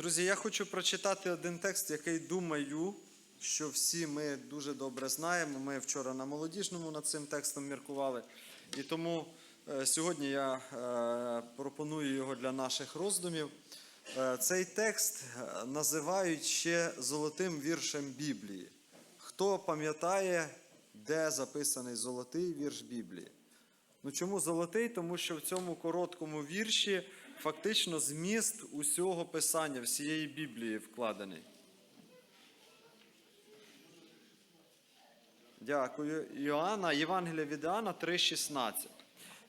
Друзі, я хочу прочитати один текст, який думаю, що всі ми дуже добре знаємо. Ми вчора на молодіжному над цим текстом міркували. І тому е, сьогодні я е, пропоную його для наших роздумів. Е, Цей текст називають ще золотим віршем Біблії. Хто пам'ятає, де записаний золотий вірш Біблії? Ну чому золотий? Тому що в цьому короткому вірші фактично зміст усього писання, всієї Біблії вкладений. Дякую. Іоанна, Євангелія від Іоанна 3,16.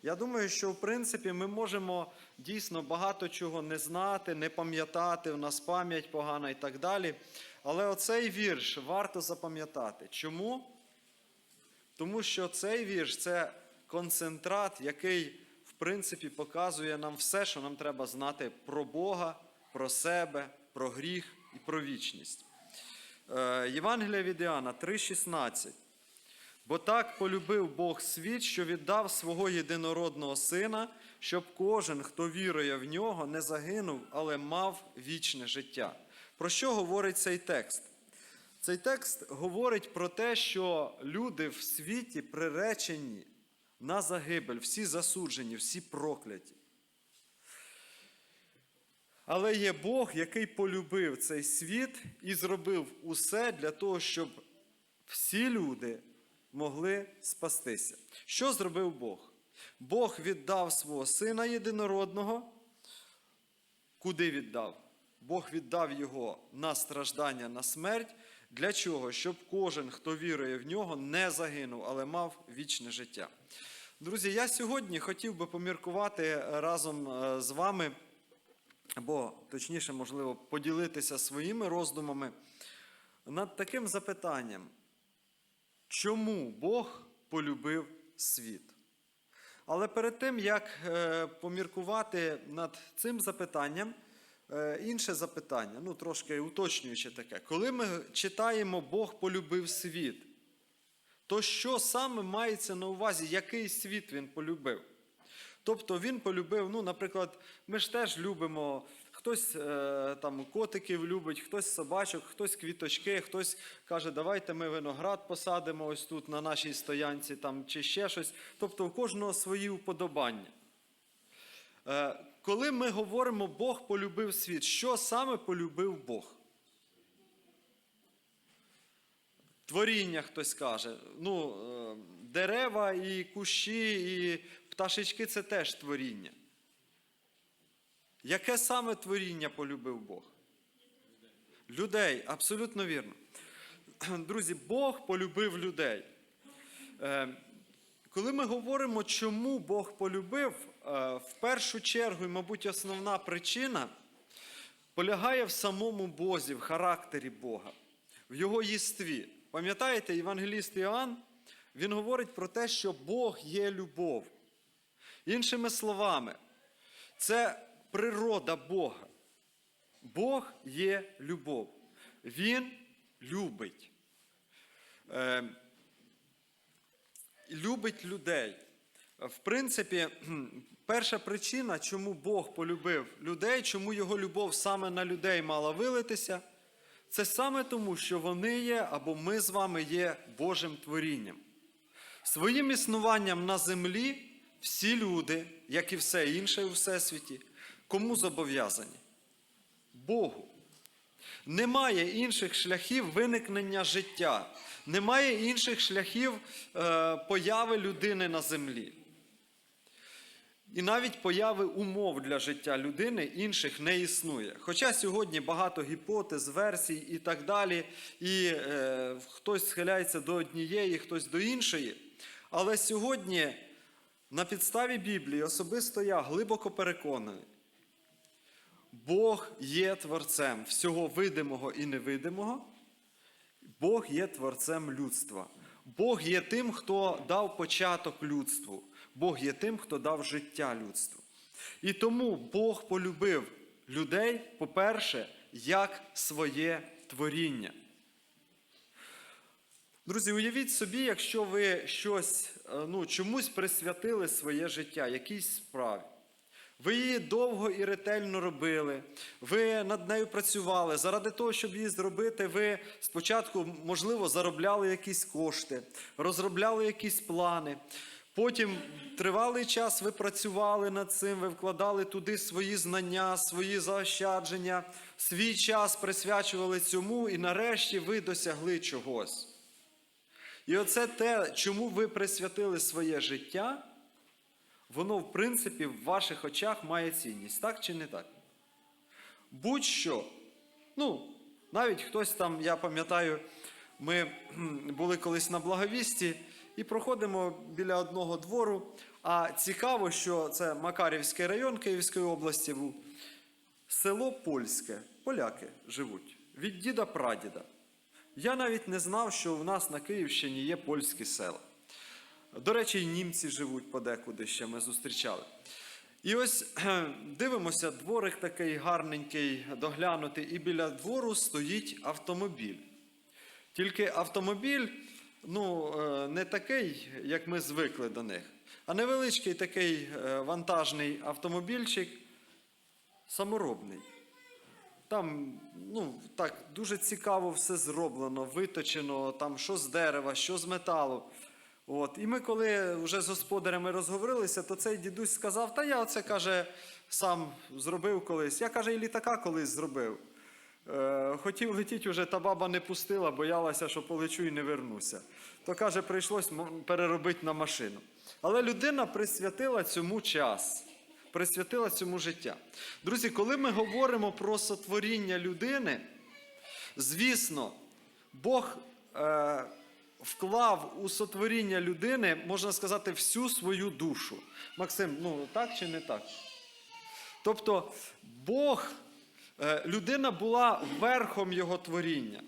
Я думаю, що в принципі ми можемо дійсно багато чого не знати, не пам'ятати, у нас пам'ять погана і так далі. Але оцей вірш варто запам'ятати. Чому? Тому що цей вірш це концентрат, який, в принципі, показує нам все, що нам треба знати про Бога, про себе, про гріх і про вічність. Е, Євангелія від Іоанна 3,16. Бо так полюбив Бог світ, що віддав свого єдинородного сина, щоб кожен, хто вірує в нього, не загинув, але мав вічне життя. Про що говорить цей текст? Цей текст говорить про те, що люди в світі приречені на загибель, всі засуджені, всі прокляті. Але є Бог, який полюбив цей світ і зробив усе для того, щоб всі люди могли спастися. Що зробив Бог? Бог віддав свого сина єдинородного. Куди віддав? Бог віддав його на страждання, на смерть. Для чого? Щоб кожен, хто вірує в нього, не загинув, але мав вічне життя. Друзі, я сьогодні хотів би поміркувати разом е, з вами, або точніше, можливо, поділитися своїми роздумами над таким запитанням. Чому Бог полюбив світ? Але перед тим, як е, поміркувати над цим запитанням, е, інше запитання, ну трошки уточнюючи таке. Коли ми читаємо Бог полюбив світ, то що саме мається на увазі, який світ він полюбив? Тобто він полюбив, ну, наприклад, ми ж теж любимо, хтось е, там котиків любить, хтось собачок, хтось квіточки, хтось каже, давайте ми виноград посадимо ось тут на нашій стоянці там, чи ще щось. Тобто у кожного свої вподобання. Е, коли ми говоримо Бог полюбив світ, що саме полюбив Бог? Творіння хтось каже. Ну, е, дерева і кущі, і пташечки це теж творіння. Яке саме творіння полюбив Бог? Людей, абсолютно вірно. Друзі, Бог полюбив людей. Е, Коли ми говоримо, чому Бог полюбив, е, в першу чергу, і, мабуть, основна причина полягає в самому Бозі, в характері Бога, в Його єстві. Пам'ятаєте, Євангеліст Іоанн, він говорить про те, що Бог є любов. Іншими словами, це природа Бога. Бог є любов. Він любить. Е, любить людей. В принципі, перша причина, чому Бог полюбив людей, чому його любов саме на людей мала вилитися, це саме тому, що вони є або ми з вами є Божим творінням. Своїм існуванням на землі всі люди, як і все інше у всесвіті, кому зобов'язані? Богу. Немає інших шляхів виникнення життя, немає інших шляхів е, появи людини на землі. І навіть появи умов для життя людини інших не існує. Хоча сьогодні багато гіпотез, версій і так далі, і е, хтось схиляється до однієї, хтось до іншої. Але сьогодні на підставі Біблії особисто я глибоко переконаний, Бог є творцем всього видимого і невидимого. Бог є творцем людства. Бог є тим, хто дав початок людству. Бог є тим, хто дав життя людству. І тому Бог полюбив людей, по-перше, як своє творіння. Друзі, уявіть собі, якщо ви щось, е, ну, чомусь присвятили своє життя, якійсь справі. Ви її довго і ретельно робили, ви над нею працювали. Заради того, щоб її зробити, ви спочатку, можливо, заробляли якісь кошти, розробляли якісь плани. Потім тривалий час ви працювали над цим, ви вкладали туди свої знання, свої заощадження, свій час присвячували цьому, і нарешті ви досягли чогось. І оце те, чому ви присвятили своє життя, воно, в принципі, в ваших очах має цінність, так чи не так? Будь-що. Ну, навіть хтось там, я пам'ятаю, ми були колись на благовісті і проходимо біля одного двору. А цікаво, що це Макарівський район Київської області. Село Польське, поляки живуть від діда прадіда. Я навіть не знав, що в нас на Київщині є польські села. До речі, і німці живуть подекуди ще ми зустрічали. І ось дивимося, дворик такий гарненький, доглянутий, і біля двору стоїть автомобіль. Тільки автомобіль ну, е, не такий, як ми звикли до них, а невеличкий такий е, вантажний автомобільчик, саморобний. Там ну, так, дуже цікаво все зроблено, виточено, там що з дерева, що з металу. От. І ми, коли вже з господарями розговорилися, то цей дідусь сказав: Та я оце каже, сам зробив колись. Я каже, і літака колись зробив. Е, хотів летіти вже, та баба не пустила, боялася, що полечу і не вернуся. То каже, прийшлось переробити на машину. Але людина присвятила цьому час, присвятила цьому життя. Друзі, коли ми говоримо про сотворіння людини, звісно, Бог е, вклав у сотворіння людини, можна сказати, всю свою душу. Максим, ну так чи не так? Тобто Бог, людина була верхом його творіння.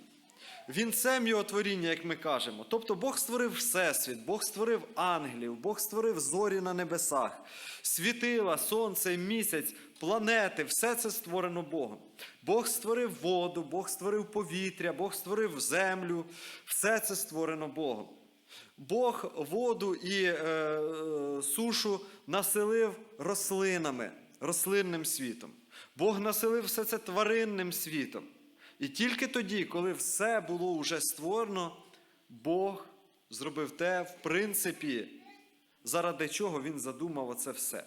Вінцем його творіння, як ми кажемо. Тобто Бог створив Всесвіт, Бог створив ангелів, Бог створив зорі на небесах, світила, сонце, місяць, планети, все це створено Богом. Бог створив воду, Бог створив повітря, Бог створив землю, все це створено Богом. Бог воду і е, е, сушу населив рослинами, рослинним світом. Бог населив все це тваринним світом. І тільки тоді, коли все було вже створено, Бог зробив те, в принципі, заради чого Він задумав оце все.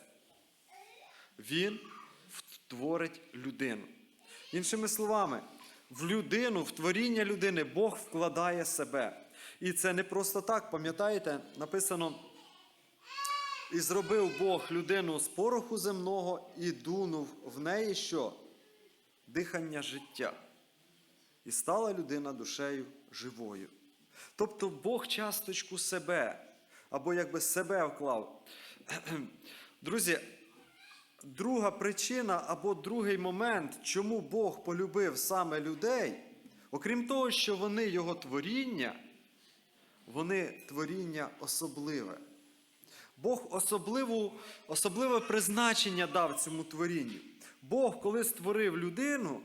Він втворить людину. Іншими словами, в людину, в творіння людини Бог вкладає себе. І це не просто так, пам'ятаєте, написано. І зробив Бог людину з пороху земного і дунув в неї що? Дихання життя. І стала людина душею живою. Тобто Бог часточку себе, або якби себе вклав. Друзі, друга причина або другий момент, чому Бог полюбив саме людей, окрім того, що вони його творіння, вони творіння особливе. Бог особливу, особливе призначення дав цьому творінню. Бог, коли створив людину,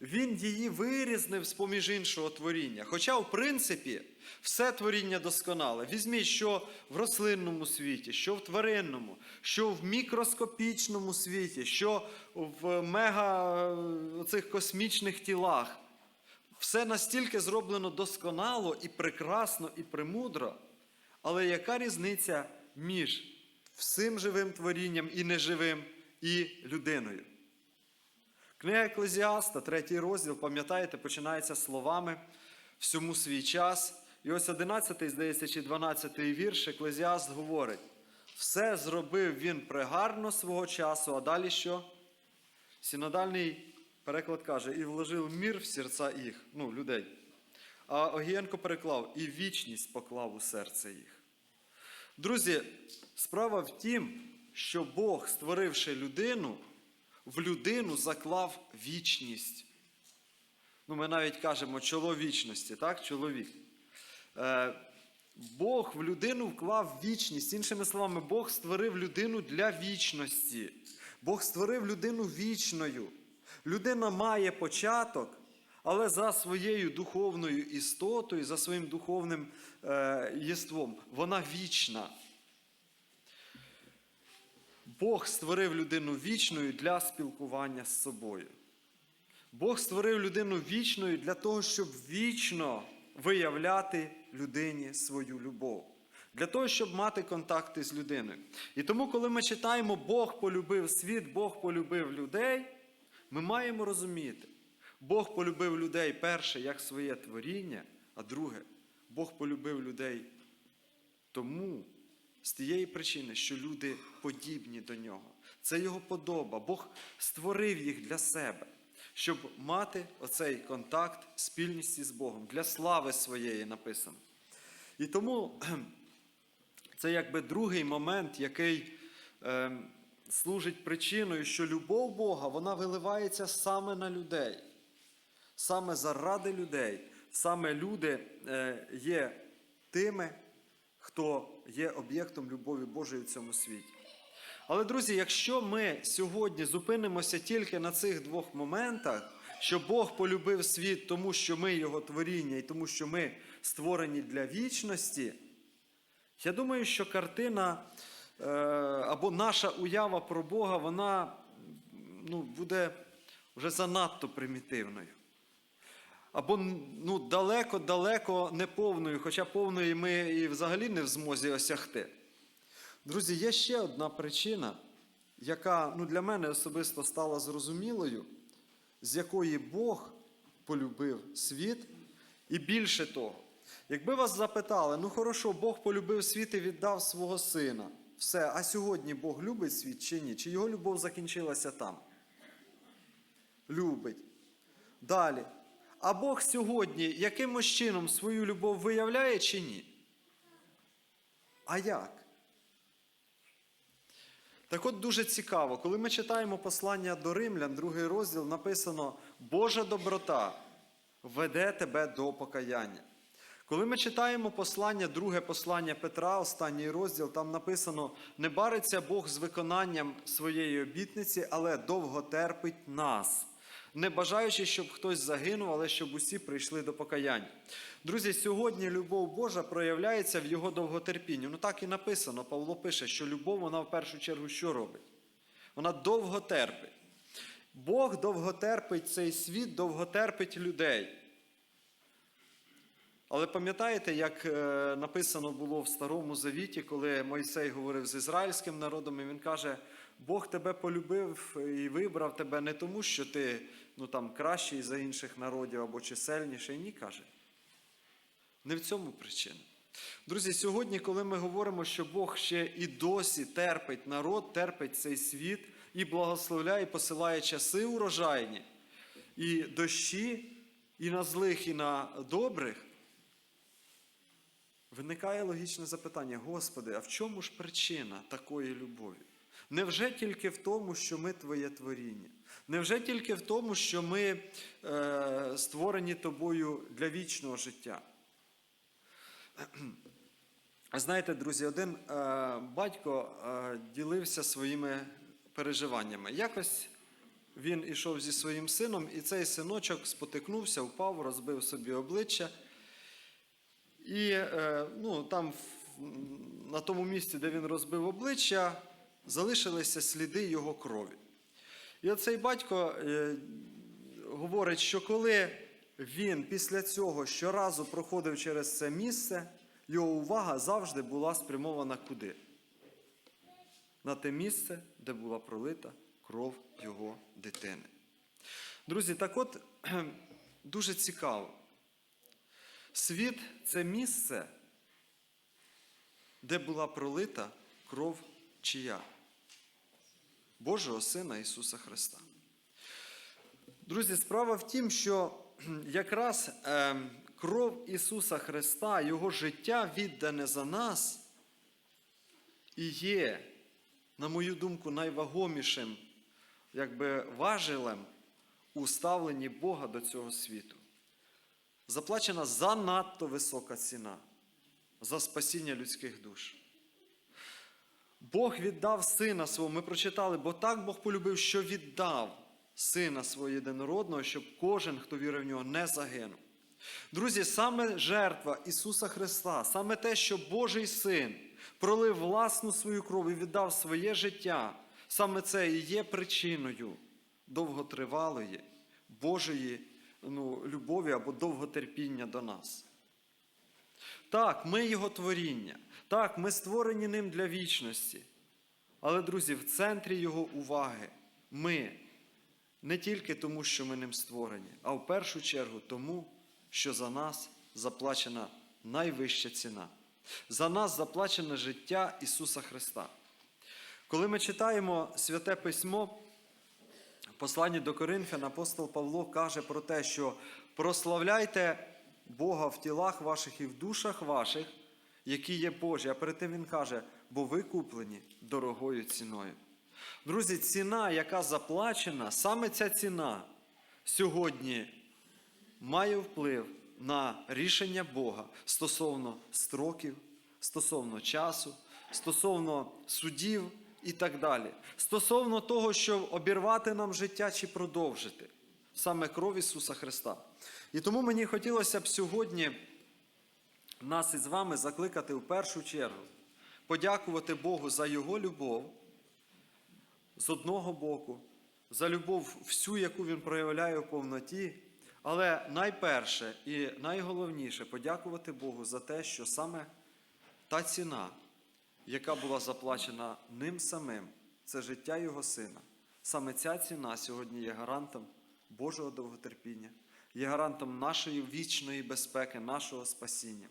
Він її вирізнив з поміж іншого творіння. Хоча, в принципі, все творіння досконале. Візьміть, що в рослинному світі, що в тваринному, що в мікроскопічному світі, що в мега цих космічних тілах. Все настільки зроблено досконало і прекрасно, і премудро. Але яка різниця між всім живим творінням і неживим, і людиною? Книга Еклезіаста, третій розділ, пам'ятаєте, починається словами всьому свій час. І ось 11, здається, чи 12 вірш Еклезіаст говорить: все зробив він пригарно свого часу, а далі що? Синодальний переклад каже, і вложив мір в серця їх, ну, людей. А Огієнко переклав, і вічність поклав у серце їх. Друзі, справа в тім, що Бог, створивши людину, в людину заклав вічність. Ну, ми навіть кажемо чоло вічності, так? Чоловік. Е, Бог в людину вклав вічність. Іншими словами, Бог створив людину для вічності. Бог створив людину вічною. Людина має початок, але за своєю духовною істотою, за своїм духовним е, єством, вона вічна. Бог створив людину вічною для спілкування з собою. Бог створив людину вічною для того, щоб вічно виявляти людині свою любов, для того, щоб мати контакти з людиною. І тому, коли ми читаємо Бог полюбив світ, Бог полюбив людей, ми маємо розуміти, Бог полюбив людей перше як своє творіння, а друге, Бог полюбив людей тому, з тієї причини, що люди подібні до нього. Це його подоба. Бог створив їх для себе, щоб мати оцей контакт, спільність з Богом, для слави своєї написано. І тому це якби другий момент, який е, служить причиною, що любов Бога вона виливається саме на людей, саме заради людей, саме люди е, є тими, хто є об'єктом любові Божої в цьому світі. Але, друзі, якщо ми сьогодні зупинимося тільки на цих двох моментах, що Бог полюбив світ, тому що ми його творіння і тому, що ми створені для вічності, я думаю, що картина е, або наша уява про Бога, вона ну, буде вже занадто примітивною. Або ну, далеко-далеко не повною, хоча повної ми і взагалі не в змозі осягти. Друзі, є ще одна причина, яка ну, для мене особисто стала зрозумілою, з якої Бог полюбив світ. І більше того, якби вас запитали, ну хорошо, Бог полюбив світ і віддав свого сина. Все, а сьогодні Бог любить світ чи ні? Чи його любов закінчилася там? Любить. Далі. А Бог сьогодні якимось чином свою любов виявляє чи ні? А як? Так от дуже цікаво, коли ми читаємо послання до римлян, другий розділ, написано Божа доброта веде тебе до покаяння. Коли ми читаємо послання, друге послання Петра, останній розділ, там написано: не бариться Бог з виконанням своєї обітниці, але довго терпить нас, не бажаючи, щоб хтось загинув, але щоб усі прийшли до покаяння. Друзі, сьогодні любов Божа проявляється в його довготерпінні. Ну так і написано, Павло пише, що любов вона в першу чергу що робить? Вона довго терпить. Бог довго терпить цей світ, довго терпить людей. Але пам'ятаєте, як е, написано було в Старому Завіті, коли Мойсей говорив з ізраїльським народом, і він каже: Бог тебе полюбив і вибрав тебе не тому, що ти ну, там, кращий за інших народів або чисельніший. Ні, каже. Не в цьому причина. Друзі, сьогодні, коли ми говоримо, що Бог ще і досі терпить народ, терпить цей світ і благословляє, і посилає часи урожайні, і дощі, і на злих, і на добрих, виникає логічне запитання: Господи, а в чому ж причина такої любові? Невже тільки в тому, що ми Твоє творіння? Невже тільки в тому, що ми е, створені тобою для вічного життя? Знаєте, друзі, один е, батько е, ділився своїми переживаннями. Якось він ішов зі своїм сином, і цей синочок спотикнувся, впав, розбив собі обличчя. І е, ну, там, на тому місці, де він розбив обличчя, залишилися сліди його крові. І оцей батько е, говорить, що коли він після цього щоразу проходив через це місце, його увага завжди була спрямована куди? На те місце, де була пролита кров його дитини. Друзі, так от дуже цікаво. Світ це місце, де була пролита кров чия? Божого Сина Ісуса Христа. Друзі, справа в тім, що якраз е, кров Ісуса Христа, Його життя віддане за нас, і є, на мою думку, найвагомішим якби, важелем у ставленні Бога до цього світу. Заплачена занадто висока ціна за спасіння людських душ. Бог віддав сина свого. Ми прочитали, бо так Бог полюбив, що віддав сина свого єдинородного, щоб кожен, хто вірив в нього, не загинув. Друзі, саме жертва Ісуса Христа, саме те, що Божий син пролив власну свою кров і віддав своє життя, Саме це і є причиною довготривалої Божої ну, любові або довготерпіння до нас. Так, ми Його творіння. Так, ми створені ним для вічності. Але, друзі, в центрі Його уваги ми не тільки тому, що ми ним створені, а в першу чергу тому, що за нас заплачена найвища ціна. За нас заплачене життя Ісуса Христа. Коли ми читаємо Святе Письмо, в посланні до Коринфян апостол Павло каже про те, що прославляйте Бога в тілах ваших і в душах ваших, які є Божі. А перед тим він каже, бо ви куплені дорогою ціною. Друзі, ціна, яка заплачена, саме ця ціна сьогодні має вплив на рішення Бога стосовно строків, стосовно часу, стосовно судів і так далі. Стосовно того, щоб обірвати нам життя чи продовжити саме кров Ісуса Христа. І тому мені хотілося б сьогодні нас із вами закликати в першу чергу, подякувати Богу за Його любов з одного боку, за любов всю, яку він проявляє у повноті. Але найперше і найголовніше подякувати Богу за те, що саме та ціна, яка була заплачена ним самим, це життя Його сина. Саме ця ціна сьогодні є гарантом Божого довготерпіння, є гарантом нашої вічної безпеки, нашого спасіння.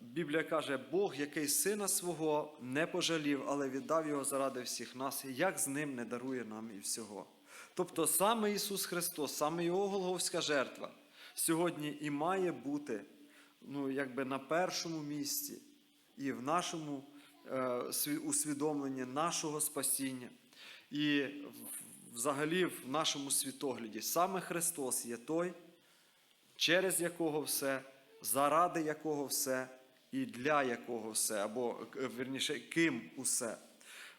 Біблія каже, Бог, який сина свого не пожалів, але віддав його заради всіх нас, як з ним не дарує нам і всього. Тобто саме Ісус Христос, саме Його Голговська жертва сьогодні і має бути ну, якби на першому місці і в нашому е, усвідомленні нашого спасіння, і взагалі в нашому світогляді. Саме Христос є той, через якого все, заради якого все і для якого все, або е, верніше, ким усе.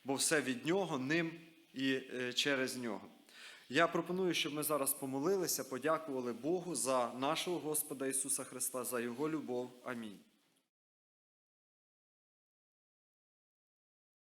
Бо все від нього, ним і е, через нього. Я пропоную, щоб ми зараз помолилися, подякували Богу за нашого Господа Ісуса Христа, за Його любов. Амінь.